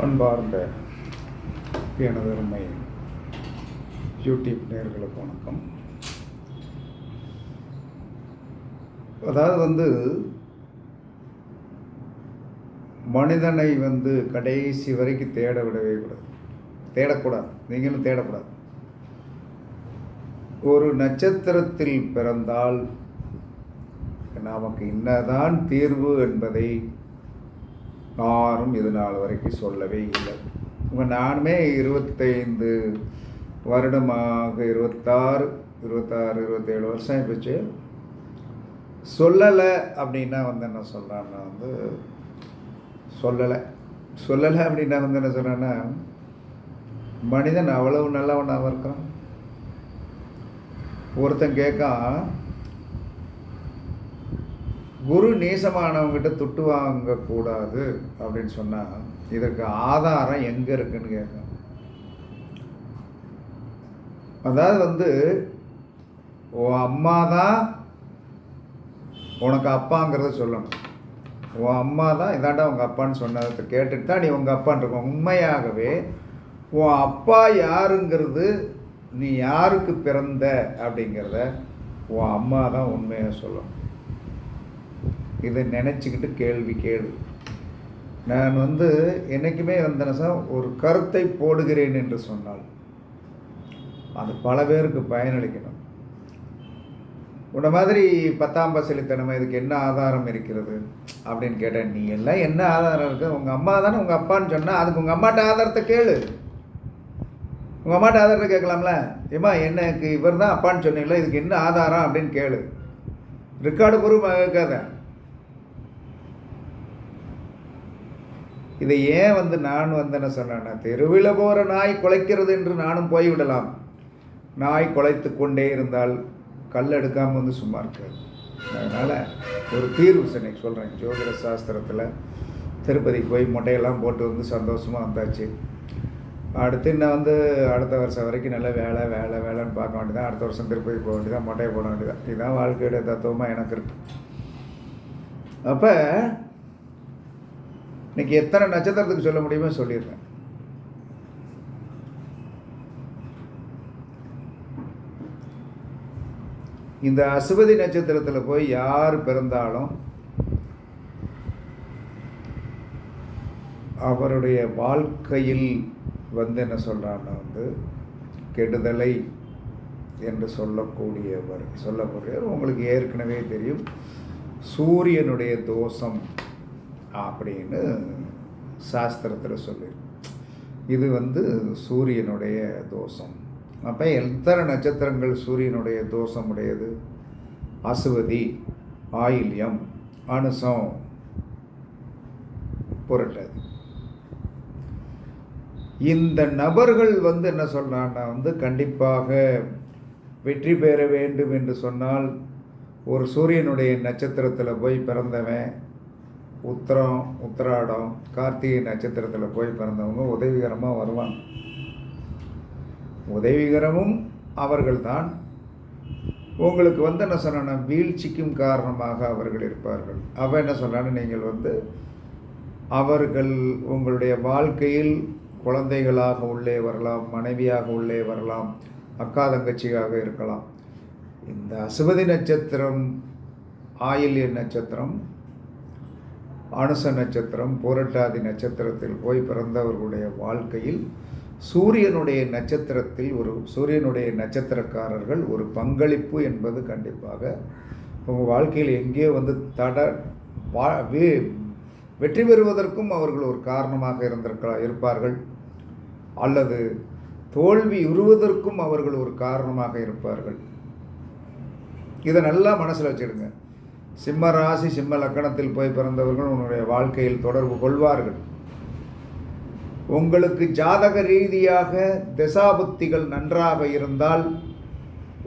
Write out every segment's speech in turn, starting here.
அன்பார்ந்த எனது அருமை யூடியூப் நேர்களுக்கு வணக்கம். அதாவது வந்து மனிதனை வந்து கடைசி வரைக்கும் தேட விடவே கூடாது. தேடக்கூடாது. நீங்களும் தேடக்கூடாது. ஒரு நட்சத்திரத்தில் பிறந்தால் நமக்கு என்னதான் தீர்வு என்பதை யாரும் இது நாள் வரைக்கும் சொல்லவே இல்லை. இப்போ நானுமே இருபத்தைந்து வருடமாக இருபத்தாறு இருபத்தாறு இருபத்தேழு வருஷம் ஆயிடுச்சு சொல்லலை அப்படின்னா வந்து என்ன சொல்கிறான்னா வந்து சொல்லலை. சொல்லலை அப்படின்னா வந்து என்ன சொல்கிறேன்னா மனிதன் அவ்வளவு நல்லவனாக இருக்கான். ஒருத்தன் கேட்கான் குரு நேசமானவங்ககிட்ட துட்டு வாங்கக்கூடாது அப்படின்னு சொன்னால் இதற்கு ஆதாரம் எங்கே இருக்குன்னு கேட்கும் அதாவது வந்து உன் அம்மா தான் உனக்கு அப்பாங்கிறத சொல்லணும். உன் அம்மா தான் இதாண்டா உங்கள் அப்பான்னு சொன்னதை கேட்டுட்டு தான் நீ உங்கள் அப்பான்னு இருக்கும் உண்மையாகவே உன் அப்பா யாருங்கிறது நீ யாருக்கு பிறந்த அப்படிங்கிறத உன் அம்மா தான் உண்மையாக சொல்லணும். இதை நினச்சிக்கிட்டு கேள்வி கேளு. நான் வந்து என்றைக்குமே வந்தேன்னா சார் ஒரு கருத்தை போடுகிறேன் என்று சொன்னால் அது பல பேருக்கு பயனளிக்கணும். உன்ன மாதிரி பத்தாம் பசலித்தனமா இதுக்கு என்ன ஆதாரம் இருக்கிறது அப்படின்னு கேட்டேன். நீ எல்லாம் என்ன ஆதாரம் இருக்குது உங்கள் அம்மா தானே உங்கள் அப்பான்னு சொன்னால் அதுக்கு உங்கள் அம்மாட்ட ஆதாரத்தை கேளு. உங்கள் அம்மாட்ட ஆதாரத்தை கேட்கலாம்ல? ஏம்மா எனக்கு இவர் தான் அப்பான்னு சொன்னீங்களா? இதுக்கு என்ன ஆதாரம் அப்படின்னு கேளு. ரெக்கார்டு பூர்வமாக கேட்காத. இதை ஏன் வந்து நான் வந்தேன்னு சொன்னேன்னா தெருவில் போகிற நாய் குலைக்கிறது என்று நானும் போய்விடலாம். நாய் குலைத்து கொண்டே இருந்தால் கல் எடுக்காமல் வந்து சும்மா இருக்காது. அதனால் ஒரு தீர்வு இன்னைக்கு சொல்கிறேன் ஜோதிட சாஸ்திரத்தில் திருப்பதிக்கு போய் மொட்டையெல்லாம் போட்டு வந்து சந்தோஷமாக வந்தாச்சு. அடுத்து இன்னும் வந்து அடுத்த வருஷம் வரைக்கும் நல்ல வேலை வேலை வேலைன்னு பார்க்க வேண்டியதான் அடுத்த வருஷம் திருப்பதி போக வேண்டியதான் மொட்டையை போட வேண்டியதான் இதுதான் வாழ்க்கையோட தத்துவமாக எனக்கு இருக்குது அப்போ இன்னைக்கு எத்தனை நட்சத்திரத்துக்கு சொல்ல முடியுமோ சொல்லிடுறேன். இந்த அசுபதி நட்சத்திரத்தில் போய் யார் பிறந்தாலும் அவருடைய வாழ்க்கையில் வந்து என்ன சொல்கிறான்னா வந்து கெடுதலை என்று சொல்லக்கூடியவர் சொல்லக்கூடியவர் உங்களுக்கு ஏற்கனவே தெரியும். சூரியனுடைய தோஷம் அப்படின்னு சாஸ்திரத்தில் சொல்லி. இது வந்து சூரியனுடைய தோஷம். அப்போ எத்தனை நட்சத்திரங்கள் சூரியனுடைய தோஷம் உடையது அசுவதி ஆயில்யம் அனுசம். புரட்டது இந்த நபர்கள் வந்து என்ன சொல்கிறான்னா வந்து கண்டிப்பாக வெற்றி பெற வேண்டும் என்று சொன்னால் ஒரு சூரியனுடைய நட்சத்திரத்தில் போய் பிறந்தவன் உத்திரம் உத்திராடம் கார்த்திகை நட்சத்திரத்தில் போய் பிறந்தவங்க உதவிகரமாக வருவாங்க. உதவிகரமும் அவர்கள்தான். உங்களுக்கு வந்து என்ன சொன்னா வீழ்ச்சிக்கும் காரணமாக அவர்கள் இருப்பார்கள். அவ என்ன சொன்னான்னு நீங்கள் வந்து அவர்கள் உங்களுடைய வாழ்க்கையில் குழந்தைகளாக உள்ளே வரலாம் மனைவியாக உள்ளே வரலாம் அக்கா தங்கச்சியாக இருக்கலாம். இந்த அசுபதி நட்சத்திரம் ஆயில்ய நட்சத்திரம் அனுச நட்சத்திரம் போரட்டாதி நட்சத்திரத்தில் போய் பிறந்தவர்களுடைய வாழ்க்கையில் சூரியனுடைய நட்சத்திரத்தில் ஒரு சூரியனுடைய நட்சத்திரக்காரர்கள் ஒரு பங்களிப்பு என்பது கண்டிப்பாக உங்கள் வாழ்க்கையில் எங்கேயோ வந்து தட வா வெற்றி பெறுவதற்கும் அவர்கள் ஒரு காரணமாக இருந்திருக்க இருப்பார்கள். அல்லது தோல்வி உருவதற்கும் அவர்கள் ஒரு காரணமாக இருப்பார்கள். இதை நல்லா மனசில் வச்சுடுங்க சிம்ம ராசி சிம்ம லக்கணத்தில் போய் பிறந்தவர்கள் உன்னுடைய வாழ்க்கையில் தொடர்பு கொள்வார்கள். உங்களுக்கு ஜாதக ரீதியாக திசாபுக்திகள் நன்றாக இருந்தால்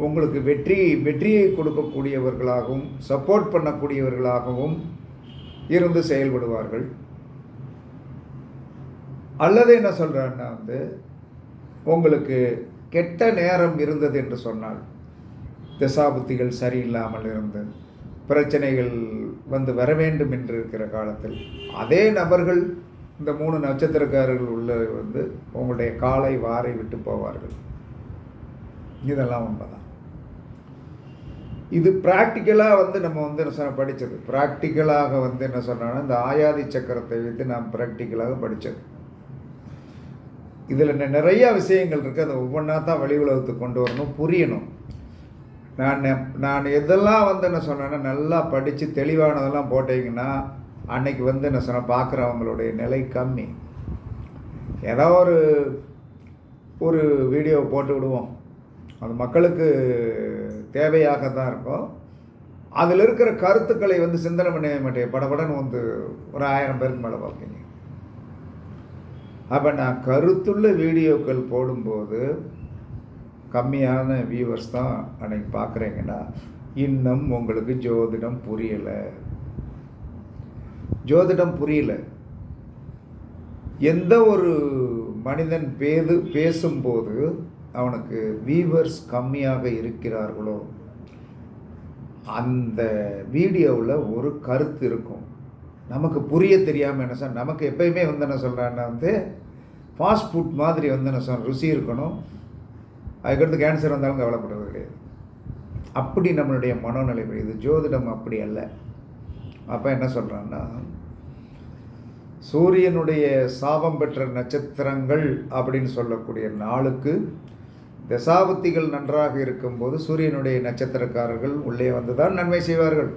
உங்களுக்கு வெற்றி வெற்றியை கொடுக்கக்கூடியவர்களாகவும் சப்போர்ட் பண்ணக்கூடியவர்களாகவும் இருந்து செயல்படுவார்கள். அல்லது என்ன சொல்கிறேன்னா வந்து உங்களுக்கு கெட்ட நேரம் இருந்தது என்று சொன்னால் திசாபுத்திகள் சரியில்லாமல் இருந்தது பிரச்சனைகள் வந்து வர வேண்டும் என்று இருக்கிற காலத்தில் அதே நபர்கள் இந்த மூணு நட்சத்திரக்காரர்கள் உள்ள வந்து உங்களுடைய காலை வாரை விட்டு போவார்கள். இதெல்லாம் உண்மைதான். இது ப்ராக்டிக்கலாக வந்து நம்ம வந்து என்ன சொன்ன படித்தது ப்ராக்டிக்கலாக வந்து என்ன சொன்னோன்னா இந்த ஆயாதி சக்கரத்தை வைத்து நாம் ப்ராக்டிக்கலாக படித்தது இதில் நிறைய விஷயங்கள் இருக்குது அதை ஒவ்வொன்றா தான் வெளி உலகத்துக்கு கொண்டு வரணும் புரியணும். நான் நான் எதெல்லாம் வந்து என்ன சொன்னேன்னா நல்லா படித்து தெளிவானதெல்லாம் போட்டீங்கன்னா அன்னைக்கு வந்து என்ன சொன்ன பார்க்குறவங்களுடைய நிலை கம்மி. ஏதோ ஒரு ஒரு வீடியோ போட்டு விடுவோம். அது மக்களுக்கு தேவையாக தான் இருக்கும். அதில் இருக்கிற கருத்துக்களை வந்து சிந்தனை பண்ண மாட்டேன். படபடன்னு வந்து ஒரு ஆயிரம் பேருக்கு மேலே பார்ப்பீங்க. அப்போ நான் கருத்துள்ள வீடியோக்கள் போடும்போது கம்மியான வியூவர்ஸ் தான் அன்னைக்கு பார்க்குறீங்கன்னா இன்னும் உங்களுக்கு ஜோதிடம் புரியலை. ஜோதிடம் புரியல. எந்த ஒரு மனிதன் பேது பேசும்போது அவனுக்கு வியூவர்ஸ் கம்மியாக இருக்கிறார்களோ அந்த வீடியோவில் ஒரு கருத்து இருக்கும். நமக்கு புரிய தெரியாமல் என்ன சார் நமக்கு எப்பயுமே வந்து என்ன சொல்கிறான்னா வந்து ஃபாஸ்ட் ஃபுட் மாதிரி வந்து என்ன சார் ருசி இருக்கணும். அதுக்கடுத்து கேன்சர் வந்தாலும் கவலைப்படுறது கிடையாது. அப்படி நம்மளுடைய மனோநிலை இது ஜோதிடம் அப்படி அல்ல. அப்போ என்ன சொல்கிறான்னா சூரியனுடைய சாபம் பெற்ற நட்சத்திரங்கள் அப்படின்னு சொல்லக்கூடிய நாளுக்கு தசாபத்திகள் நன்றாக இருக்கும்போது சூரியனுடைய நட்சத்திரக்காரர்கள் உள்ளே வந்து தான் நன்மை செய்வார்கள்.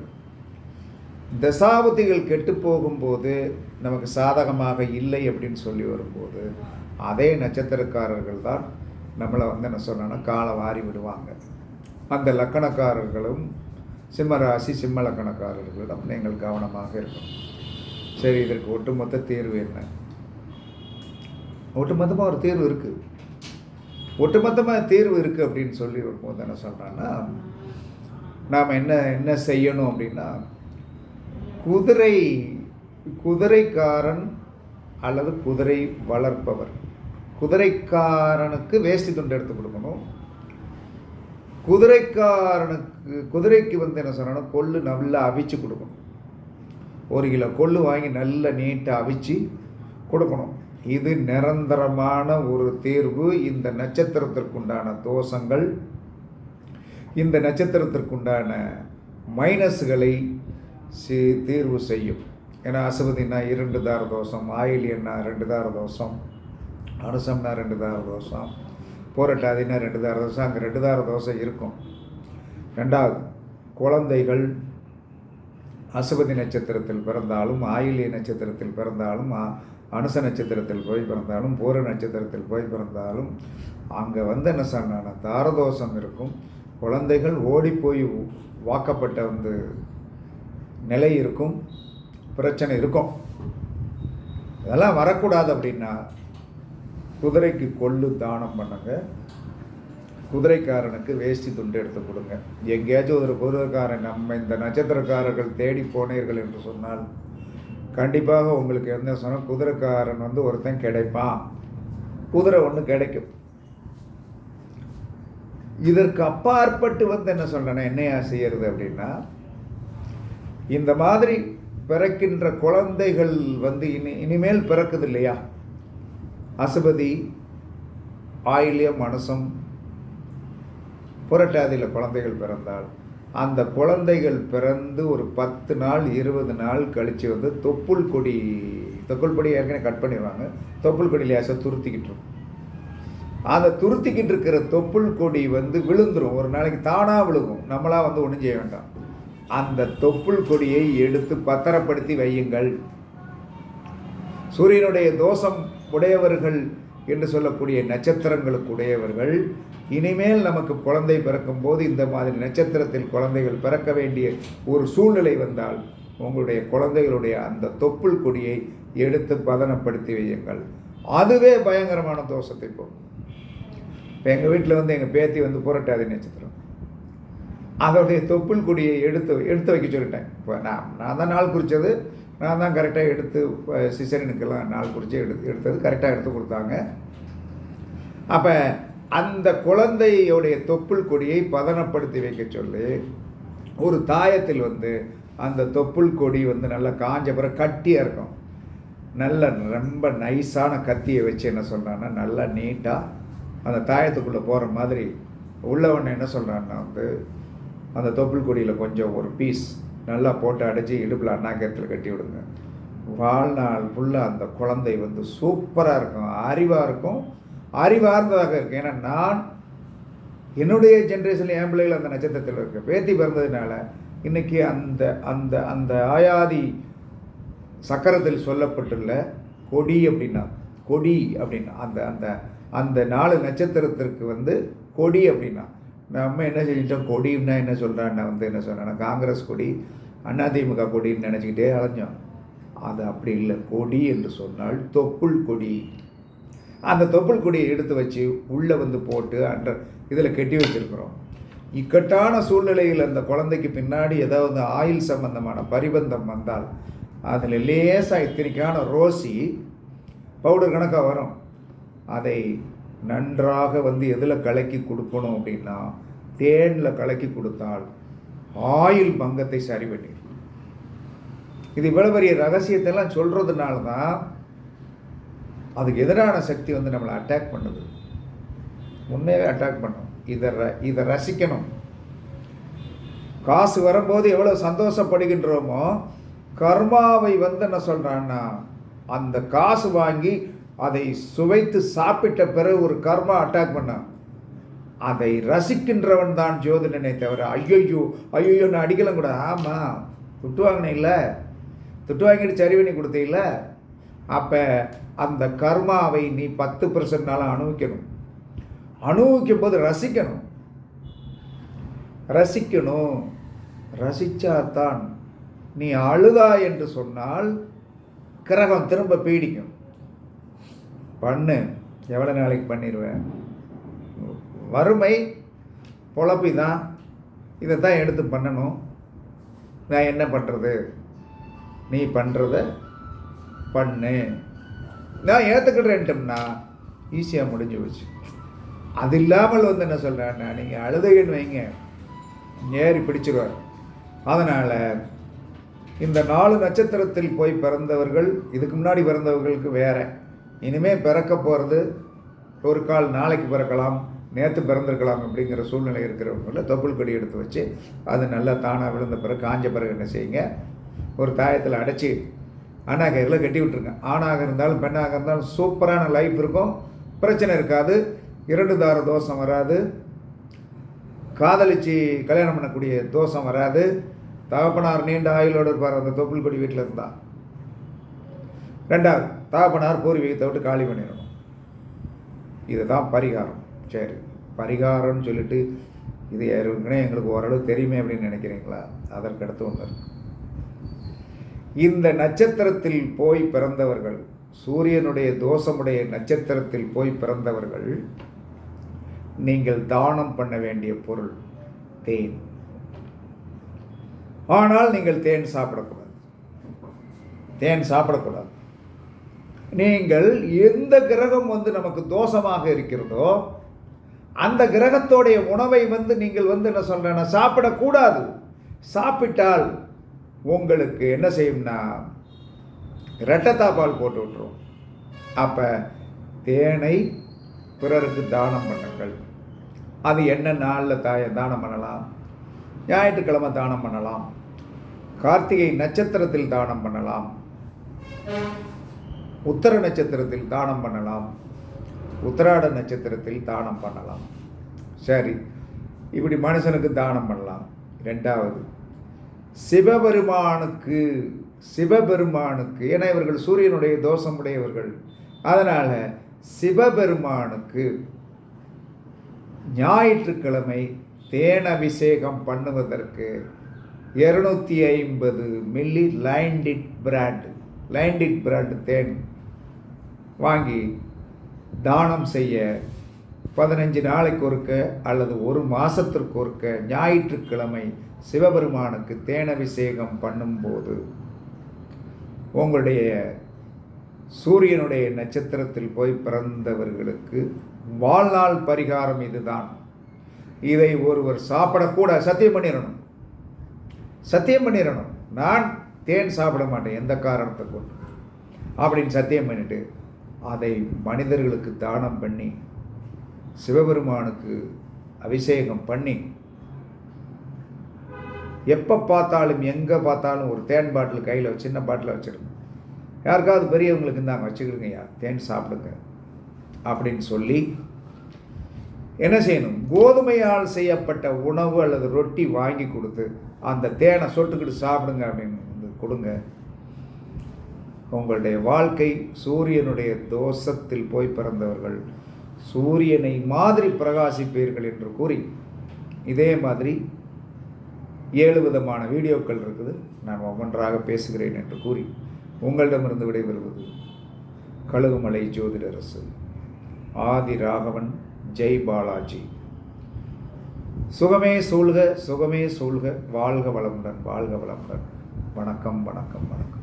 தசாபத்திகள் கெட்டு போகும்போது நமக்கு சாதகமாக இல்லை அப்படின்னு சொல்லி வரும்போது அதே நட்சத்திரக்காரர்கள் தான் நம்மளை வந்து என்ன சொன்னோன்னா காலை வாரி விடுவாங்க. அந்த லக்கணக்காரர்களும் சிம்ம ராசி சிம்ம லக்கணக்காரர்களிடம் நீங்கள் கவனமாக இருக்கணும். சரி இதற்கு ஒட்டுமொத்த தீர்வு என்ன? ஒட்டுமொத்தமாக ஒரு தீர்வு இருக்குது ஒட்டுமொத்தமாக தீர்வு இருக்குது அப்படின்னு சொல்லி வரும்போது என்ன சொல்கிறான்னா நாம் என்ன என்ன செய்யணும் அப்படின்னா குதிரை குதிரைக்காரன் அல்லது குதிரை வளர்ப்பவர். குதிரைக்காரனுக்கு வேஷ்டி துண்டு எடுத்து கொடுக்கணும். குதிரைக்காரனுக்கு குதிரைக்கு வந்து என்ன சொன்னா கொள்ளு நல்லா அவிச்சு கொடுக்கணும். ஒரு கிலோ கொள்ளு வாங்கி நல்லா நீட்டாக அவிச்சு கொடுக்கணும். இது நிரந்தரமான ஒரு தேர்வு. இந்த நட்சத்திரத்திற்குண்டான தோஷங்கள் இந்த நட்சத்திரத்திற்குண்டான மைனஸ்களை சி தீர்வு செய்யும். ஏன்னா அசுபதினா இரண்டு தார தோஷம் ஆயிலியன்னா ரெண்டு தார தோஷம். அனுசம்னா ரெண்டு தார தோஷம் போரட்டாதினா ரெண்டு தார தோஷம் அங்கே ரெண்டு தார தோசை இருக்கும். ரெண்டாவது குழந்தைகள் அசுபதி நட்சத்திரத்தில் பிறந்தாலும் ஆயிலிய நட்சத்திரத்தில் பிறந்தாலும் அனுச நட்சத்திரத்தில் போய் பிறந்தாலும் பூர நட்சத்திரத்தில் போய் பிறந்தாலும் அங்கே வந்து என்ன சொன்னான தாரதோஷம் இருக்கும். குழந்தைகள் ஓடி போய் வாக்கப்பட்ட வந்து நிலை இருக்கும் பிரச்சனை இருக்கும். இதெல்லாம் வரக்கூடாது அப்படின்னா குதிரைக்கு கொள்ளு தானம் பண்ணுங்க. குதிரைக்காரனுக்கு வேஷ்டி துண்டு எடுத்து கொடுங்க. எங்கேயாச்சும் ஒரு குதிரைக்காரன் நம்ம இந்த நட்சத்திரக்காரர்கள் தேடி போனீர்கள் என்று சொன்னால் கண்டிப்பாக உங்களுக்கு என்ன சொன்னால் குதிரைக்காரன் வந்து ஒருத்தன் கிடைப்பான். குதிரை ஒன்று கிடைக்கும். இதற்கு அப்பாற்பட்டு வந்து என்ன சொல்கிறேன்னா என்னையா செய்யறது அப்படின்னா இந்த மாதிரி பிறக்கின்ற குழந்தைகள் வந்து இனி இனிமேல் பிறக்குது இல்லையா? அசுபதி ஆயிலியம் மனசும் புரட்டாதியில் குழந்தைகள் பிறந்தால் அந்த குழந்தைகள் பிறந்து ஒரு பத்து நாள் இருபது நாள் கழித்து வந்து தொப்புள் கொடி தொப்புள் கொடி ஏற்கனவே கட் பண்ணிடுவாங்க. தொப்புள் கொடி லேசாக துருத்திக்கிட்டு இருக்கும். அந்த துருத்திக்கிட்டு இருக்கிற தொப்புள் கொடி வந்து விழுந்துடும் ஒரு நாளைக்கு தானாக விழுகும். நம்மளாக வந்து ஒன்றும் செய்ய வேண்டாம். அந்த தொப்புள் கொடியை எடுத்து பத்திரப்படுத்தி வையுங்கள். சூரியனுடைய தோஷம் உடையவர்கள் என்று சொல்லக்கூடிய நட்சத்திரங்களுக்கு உடையவர்கள். இனிமேல் நமக்கு குழந்தை பிறக்கும் போது இந்த மாதிரி நட்சத்திரத்தில் குழந்தைகள் பிறக்க வேண்டிய ஒரு சூழ்நிலை வந்தால் உங்களுடைய குழந்தைகளுடைய அந்த தொப்புள் கொடியை எடுத்து பதனப்படுத்தி வையுங்கள். அதுவே பயங்கரமான தோஷத்தை போகும் இப்போ எங்கள் வீட்டில் வந்து எங்கள் பேத்தி வந்து புரட்டாதி நட்சத்திரம். அதோடைய தொப்புள் கொடியை எடுத்து எடுத்து வைக்க சொல்லிட்டேன். இப்போ நான் நான் தான் நாள் குறித்தது நான் தான் கரெக்டாக எடுத்து சிசரனுக்கெல்லாம் நாள் குறித்து எடுத்து எடுத்தது கரெக்டாக எடுத்து கொடுத்தாங்க. அப்போ அந்த குழந்தையுடைய தொப்புள் கொடியை பதனப்படுத்தி வைக்க சொல்லி ஒரு தாயத்தில் வந்து அந்த தொப்புள் கொடி வந்து நல்லா காஞ்ச பிறகு கட்டியாக இருக்கும். நல்ல ரொம்ப நைஸான கத்தியை வச்சு என்ன சொல்கிறான்னா நல்லா நீட்டாக அந்த தாயத்துக்குள்ளே போகிற மாதிரி உள்ளவன் என்ன சொல்கிறான்னா வந்து அந்த தொப்புள் கொடியில் கொஞ்சம் ஒரு பீஸ் நல்லா போட்டு அடைச்சி இடுப்பில் அண்ணாக்கத்தில் கட்டி விடுங்க. வாழ்நாள் ஃபுல்லாக அந்த குழந்தை வந்து சூப்பராக இருக்கும். அறிவாக இருக்கும். அறிவார்ந்ததாக இருக்கும். ஏன்னா நான் என்னுடைய ஜென்ரேஷனில் என் பிள்ளைகள் அந்த நட்சத்திரத்தில் இருக்கு. பேத்தி பிறந்ததுனால இன்றைக்கி அந்த அந்த அந்த ஆயாதி சக்கரத்தில் சொல்லப்பட்டுள்ள கொடி அப்படின்னா கொடி அப்படின்னா அந்த அந்த அந்த நாலு நட்சத்திரத்திற்கு வந்து கொடி அப்படின்னா நம்ம என்ன செஞ்சிட்டோம்? கொடின்னா என்ன சொல்கிறான்னா வந்து என்ன சொல்கிறேன்னா காங்கிரஸ் கொடி அதிமுக கொடின்னு நினச்சிக்கிட்டே அலைஞ்சோம். அது அப்படி இல்லை. கொடி என்று சொன்னால் தொப்புள் கொடி. அந்த தொப்புள் கொடியை எடுத்து வச்சு உள்ளே வந்து போட்டு அன்ற இதில் கட்டி வச்சிருக்கிறோம். இக்கட்டான சூழ்நிலையில் அந்த குழந்தைக்கு பின்னாடி ஏதாவது ஆயில் சம்பந்தமான பரிபந்தம் வந்தால் அதில் லேசாக இத்தனைக்கான ரோசி பவுடர் கணக்காக வரும். அதை நன்றாக வந்து எதில் கலக்கி கொடுக்கணும் அப்படின்னா தேனில் கலக்கி கொடுத்தால் ஆயில் பங்கத்தை சரி பண்ணிடும் இது இவ்வளோ பெரிய ரகசியத்தெல்லாம் சொல்கிறதுனால தான் அதுக்கு எதிரான சக்தி வந்து நம்மளை அட்டாக் பண்ணுது. உண்மையாகவே அட்டாக் பண்ணும். இதை ர இதை ரசிக்கணும். காசு வரும்போது எவ்வளோ சந்தோஷப்படுகின்றோமோ கர்மாவை வந்து என்ன சொல்கிறான்னா அந்த காசு வாங்கி அதை சுவைத்து சாப்பிட்ட பிறகு ஒரு கர்மா அட்டாக் பண்ணான். அதை ரசிக்கின்றவன் தான் ஜோதிடனை தவிர ஐயோ ஐயோ நான் அடிக்கலாம் கூட. ஆமாம் துட்டு வாங்கினீங்கள துட்டு வாங்கிட்டு சரி பண்ணி கொடுத்தீங்கள அப்போ அந்த கர்மாவை நீ பத்து பர்சன்ட்னால அனுபவிக்கணும். அனுபவிக்கும் போது ரசிக்கணும். ரசிக்கணும். ரசித்தாதான் நீ அழுதா என்று சொன்னால் கிரகம் திரும்ப பீடிக்கும். பண்ணு. எவ்வளோ நாளைக்கு பண்ணிடுவேன் வறுமை பொழப்பி தான் இதை தான் எடுத்து பண்ணணும். நான் என்ன பண்ணுறது நீ பண்ணுறத பண்ணு. நான் ஏற்றுக்கிட்டேன்ட்டோம்னா ஈஸியாக முடிஞ்சு போச்சு. அது இல்லாமல் வந்து என்ன சொல்கிறேன்னா நீங்கள் அழுதுகன்னு வைங்க. ஏறி பிடிச்சிருவார். அதனால் இந்த நாலு நட்சத்திரத்தில் போய் பிறந்தவர்கள் இதுக்கு முன்னாடி பிறந்தவர்களுக்கு வேறு. இனிமேல் பிறக்க போகிறது ஒரு கால் நாளைக்கு பிறக்கலாம் நேற்று பிறந்திருக்கலாம் அப்படிங்கிற சூழ்நிலை இருக்கிறவங்கள தொப்புள் கொடி எடுத்து வச்சு அது நல்லா தானாக விழுந்த பிறகு காஞ்ச பிறகு என்ன செய்யுங்க? ஒரு தாயத்தில் அடைச்சி அண்ணா கையில் கட்டி விட்டுருங்க. ஆணாக இருந்தாலும் பெண்ணாக இருந்தாலும் சூப்பரான லைஃப் இருக்கும். பிரச்சனை இருக்காது. இரண்டு தார தோஷம் வராது. காதலிச்சு கல்யாணம் பண்ணக்கூடிய தோஷம் வராது. தகப்பனார் நீண்ட ஆயுளோடு இருப்பார் அந்த தொப்புள் கொடி வீட்டில் இருந்தால் ரெண்டாவது தாப்பனார் பூர்வீகத்தை விட்டு காலி பண்ணிடணும். இதுதான் பரிகாரம். சரி பரிகாரம்னு சொல்லிட்டு இது ஏற்கனவே எங்களுக்கு ஓரளவு தெரியுமே அப்படின்னு நினைக்கிறீங்களா? அதற்கடுத்து ஒன்று இந்த நட்சத்திரத்தில் போய் பிறந்தவர்கள் சூரியனுடைய தோஷமுடைய நட்சத்திரத்தில் போய் பிறந்தவர்கள் நீங்கள் தானம் பண்ண வேண்டிய பொருள் தேன். ஆனால் நீங்கள் தேன் சாப்பிடக்கூடாது. தேன் சாப்பிடக்கூடாது. நீங்கள் எந்த கிரகம் வந்து நமக்கு தோஷமாக இருக்கிறதோ அந்த கிரகத்தோடைய உணவை வந்து நீங்கள் வந்து என்ன சொல்கிறேன்னா சாப்பிடக்கூடாது. சாப்பிட்டால் உங்களுக்கு என்ன செய்யும்னா ரெட்டத்தாப்பால் போட்டு விட்டுரும். அப்போ தேனை பிறருக்கு தானம் பண்ணுங்கள். அது என்ன நாளில் தாய தானம் பண்ணலாம்? ஞாயிற்றுக்கிழமை தானம் பண்ணலாம். கார்த்திகை நட்சத்திரத்தில் தானம் பண்ணலாம். உத்தர நட்சத்திரத்தில் தானம் பண்ணலாம். உத்தராட நட்சத்திரத்தில் தானம் பண்ணலாம். சரி இப்படி மனுஷனுக்கு தானம் பண்ணலாம். ரெண்டாவது சிவபெருமானுக்கு சிவபெருமானுக்கு ஏன்னா இவர்கள் சூரியனுடைய தோஷமுடையவர்கள். அதனால் சிவபெருமானுக்கு ஞாயிற்றுக்கிழமை தேன் அபிஷேகம் பண்ணுவதற்கு இரநூத்தி ஐம்பது மில்லி லைண்டிட் பிராண்டு லைண்டிட் பிராண்டு தேன். வாங்கி தானம் செய்ய பதினஞ்சு நாளைக்கு ஒருக்க அல்லது ஒரு மாதத்திற்கு ஒருக்க ஞாயிற்றுக்கிழமை சிவபெருமானுக்கு தேனபிஷேகம் பண்ணும்போது உங்களுடைய சூரியனுடைய நட்சத்திரத்தில் போய் பிறந்தவர்களுக்கு வாழ்நாள் பரிகாரம் இதுதான். இதை ஒருவர் சாப்பிடக்கூட சத்தியம் பண்ணிடணும் சத்தியம் பண்ணிடணும் நான் தேன் சாப்பிட மாட்டேன். எந்த காரணத்தை கொண்டு அப்படின்னு சத்தியம் பண்ணிட்டு அதை மனிதர்களுக்கு தானம் பண்ணி சிவபெருமானுக்கு அபிஷேகம் பண்ணி எப்போ பார்த்தாலும் எங்கே பார்த்தாலும் ஒரு தேன் பாட்டில் கையில் சின்ன பாட்டில் வச்சுருங்க யாருக்காவது பெரியவங்களுக்கு இருந்தாங்க வச்சுக்கிடுங்கய்யா தேன் சாப்பிடுங்க அப்படின்னு சொல்லி என்ன செய்யணும்? கோதுமையால் செய்யப்பட்ட உணவு அல்லது ரொட்டி வாங்கி கொடுத்து அந்த தேனை சொட்டுக்கிட்டு சாப்பிடுங்க அப்படின்னு வந்து கொடுங்க. உங்களுடைய வாழ்க்கை சூரியனுடைய தோஷத்தில் போய் பிறந்தவர்கள் சூரியனை மாதிரி பிரகாசிப்பீர்கள் என்று கூறி இதே மாதிரி ஏழு விதமான வீடியோக்கள் இருக்குது. நான் ஒவ்வொன்றாக பேசுகிறேன் என்று கூறி உங்களிடமிருந்து விடைபெறுவது கழுகுமலை ஜோதிடரசு ஆதி ராகவன் ஜெய் பாலாஜி. சுகமே சூழ்க சுகமே சூழ்க வாழ்க வளமுடன் வாழ்க வளமுடன். வணக்கம் வணக்கம் வணக்கம்.